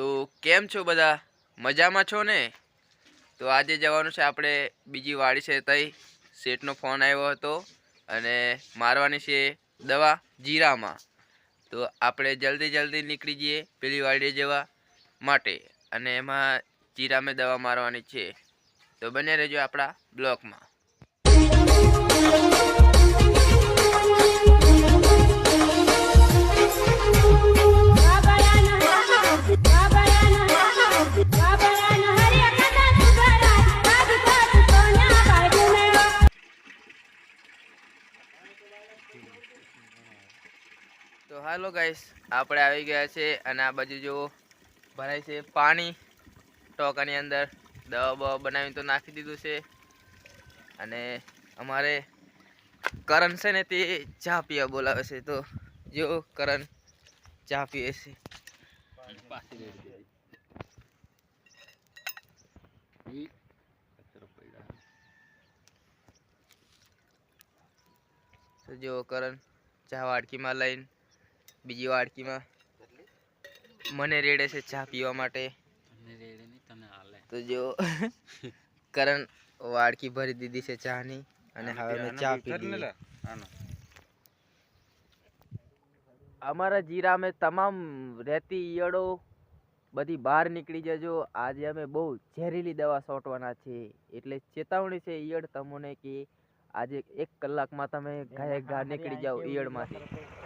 તો કેમ છો બધા? મજામાં છો ને? તો આજે જવાનું છે આપણે બીજી વાડી છે તઈ. શેઠનો ફોન આવ્યો હતો અને મારવાની છે દવા જીરામાં. તો આપણે જલ્દી જલ્દી નીકળી જઈએ પેલી વાડીએ જવા માટે. અને એમાં જીરામાં દવા મારવાની છે. તો બને રહેજો આપણા બ્લોકમાં. તો હાલો ગાઈસ આપણે આવી ગયા છે અને આ બાજુ જો ભરાય છે પાણી. ટોકાની અંદર દવા બવા બનાવીને તો નાખી દીધું છે. અને અમારે કરણ છે ને તે ચા પીવા બોલાવે છે. તો જો કરણ, ચા પીએ છે. તો જો કરણ, ચા વાડકીમાં લઈને બીજી વાડકીમાં. મને રેડે છે ચા પીવા માટે. તો જો કરણ વાડકી ભરી દીધી છે ચાની અને હવે મેં ચા પી લીધી. અમારા જીરામાં તમામ રહેતી ઈયળો બધી બહાર નીકળી જજો. આજે અમે બહુ ઝેરીલી દવા છોટવાના છે. એટલે ચેતવણી છે ઈયળ તમને કે આજે એક કલાકમાં તમે ઘાયે ઘા નીકળી જાઓ ઈયળમાંથી.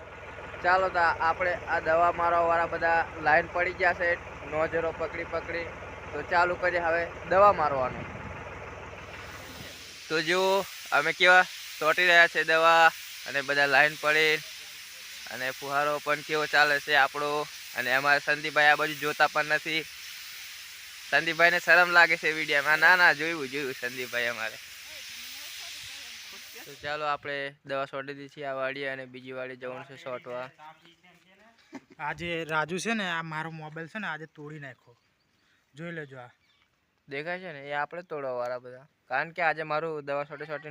ચાલો તો આપણે આ દવા મારવા વાળા બધા લાઈન પડી ગયા છે. નોજરો પકડી પકડી. તો ચાલુ કરીએ હવે દવા મારવાનું. તો જુઓ, અમે કેવા ચોંટી રહ્યા છે દવા અને બધા લાઈન પડી અને ફુહારો પણ કેવો ચાલે છે આપણો. અને અમારે સંદીપભાઈ આ બાજુ જોતા પણ નથી. સંદીપભાઈને શરમ લાગે છે વિડીયોમાં. ના ના, જોયું જોયું સંદીપભાઈ અમારે. તો ચાલો આપણે દવા છોડી દીધી આ વાડીએ અને બીજી વાડી જવાનું છે છોટવા આજે રાજુ છે ને આ મારો મોબાઈલ છે ને આજે તોડી નાખ્યો. જોઈ લેજો આ. દેખાય છે ને? એ આપણે તોડવા વાળા બધા. કારણ કે આજે મારું દવા છોટે છોટે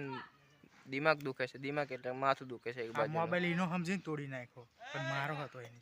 દિમાગ દુખે છે દિમાગ એટલે માથું દુખે છે એક બાજુ મોબાઈલ એનો સમજીને તોડી નાખ્યો. પણ મારો હતો એની.